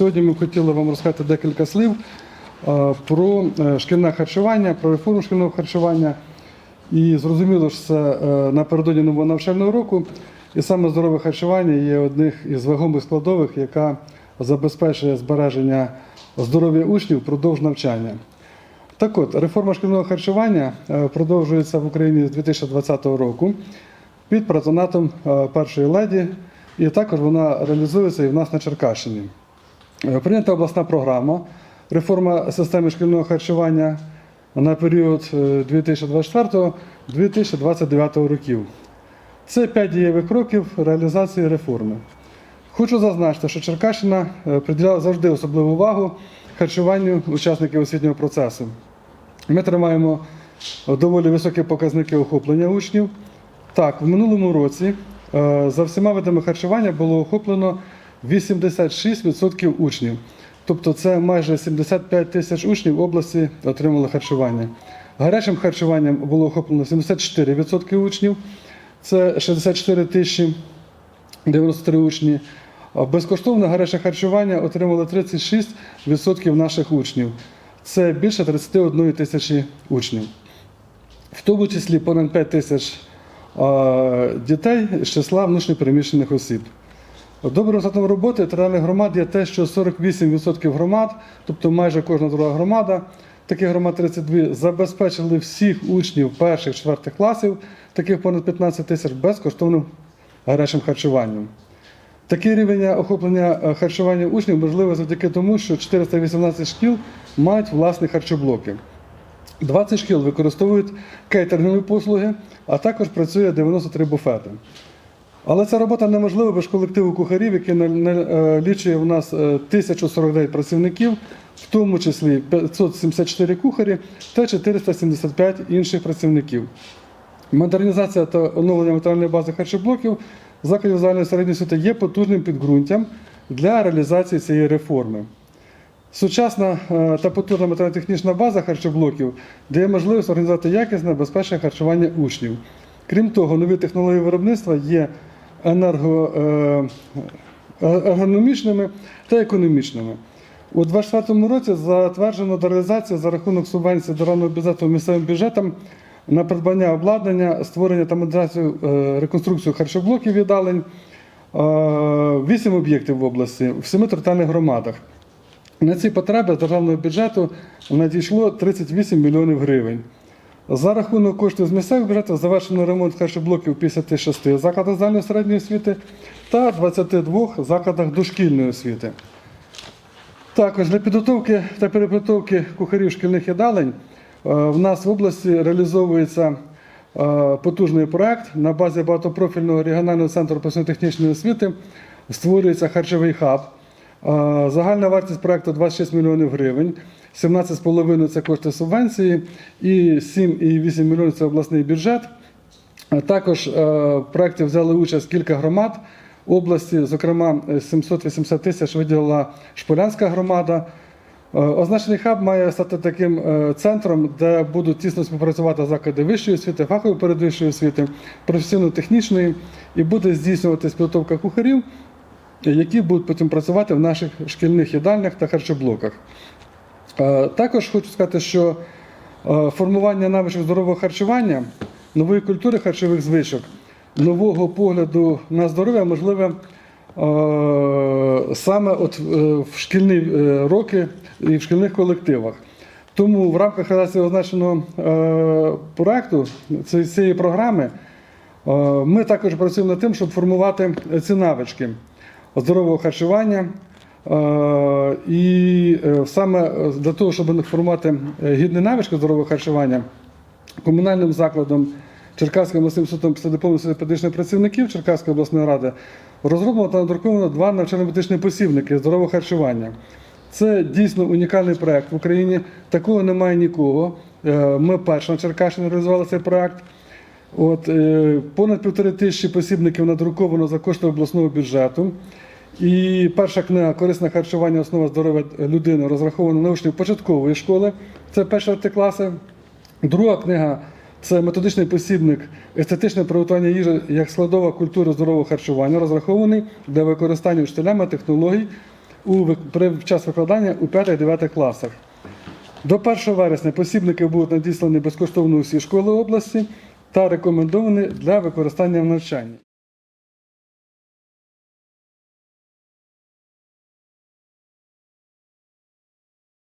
Сьогодні ми хотіли вам розказати декілька слів про е, шкільне харчування, про реформу шкільного харчування. І зрозуміло, що це е, напередодні нового навчального року. І саме здорове харчування є одним із вагомих складових, яка забезпечує збереження здоров'я учнів впродовж навчання. Так от, реформа шкільного харчування е, продовжується в Україні з 2020 року під патронатом першої леді, і також вона реалізується і в нас на Черкащині. Е, Прийнята обласна програма реформа системи шкільного харчування на період е, 2024-2029 років. Це п'ять дієвих кроків реалізації реформи. Хочу зазначити, що Черкащина е, приділяла завжди особливу увагу харчуванню учасників освітнього процесу. Ми тримаємо доволі високі показники охоплення учнів. Так, в минулому році е, за всіма видами харчування було охоплено 86% учнів. Тобто це майже 75 тисяч учнів області отримали харчування. Гарячим харчуванням було охоплено 74% учнів, це 64 тисячі 93 учні. Безкоштовне гаряче харчування отримало 36% наших учнів. Це більше 31 тисячі учнів. В тому числі понад 5 тисяч дітей з числа внутрішньопереміщених осіб. Добрим результатом роботи територіальних громад є те, що 48% громад, тобто майже кожна друга громада, таких громад 32, забезпечили всіх учнів перших четвертих класів, таких понад 15 тисяч, безкоштовним гарячим харчуванням. Такий рівень охоплення е, харчування учнів можливо завдяки тому, що 418 шкіл мають власні харчоблоки. 20 шкіл використовують кейтерингові послуги, а також працює 93 буфети. Але ця робота неможлива без колективу кухарів, який налічує в нас е, 1049 працівників, в тому числі 574 кухарі та 475 інших працівників. Модернізація та оновлення матеріальної бази харчоблоків закладів загальної середньої освіти є потужним підґрунтям для реалізації цієї реформи. Сучасна е, та потужна матеріально-технічна база харчоблоків дає можливість організувати якісне, безпечне харчування учнів. Крім того, нові технології виробництва є енерго, е, та економічними. У 2024 році затверджено до реалізації за рахунок субвенції державного бюджету місцевим бюджетам на придбання обладнання, створення та модернізацію е, реконструкцію харчоблоків їдалень, вісім об'єктів в області в семи територіальних громадах. На ці потреби з державного бюджету надійшло 38 мільйонів гривень. За рахунок коштів з місцевих бюджетів завершено ремонт харчоблоків у 56 закладах загальної середньої освіти та 22 закладах дошкільної освіти. Також для підготовки та перепідготовки кухарів шкільних їдалень е, в нас в області реалізовується е, потужний проект на базі багатопрофільного регіонального центру професійно-технічної освіти. Створюється харчовий хаб. Е, Загальна вартість проекту 26 мільйонів гривень, 17,5 це кошти субвенції і 7,8 мільйонів це обласний бюджет. Також е, в проєкті взяли участь кілька громад області, зокрема, е, 780 тисяч виділила Шполянська громада. Е, Означений хаб має стати таким е, центром, де будуть тісно співпрацювати заклади вищої освіти, фахової передвищої освіти, професійно-технічної, і буде здійснюватись підготовка кухарів, які будуть потім працювати в наших шкільних їдальнях та харчоблоках. Також хочу сказати, що е, формування навичок здорового харчування, нової культури харчових звичок, нового погляду на здоров'я можливе е, саме от е, в шкільні роки і в шкільних колективах. Тому в рамках реалізації означеного проекту цієї- програми ми також працюємо над тим, щоб формувати ці навички здорового харчування. Е, І е, саме для того, щоб формувати е, гідні навички здорового харчування, комунальним закладом Черкаським обласним судом після педагогічних працівників Черкаської обласної ради розроблено та надруковано два навчально-методичні посібники здорового харчування. Це дійсно унікальний проект в Україні. Такого немає нікого. Е, Ми перші на Черкащині реалізували цей проект. От, е, понад півтори тисячі посібників надруковано за кошти обласного бюджету. І перша книга Корисне харчування, основа здоров'я людини розрахована на учнів початкової школи. Це перші класи. Друга книга це методичний посібник естетичне приготування їжі як складова культури здорового харчування, розрахований для використання вчителями технологій у, при час викладання у 5-9 класах. До 1 вересня посібники будуть надіслані безкоштовно у всі школи області та рекомендовані для використання в навчанні.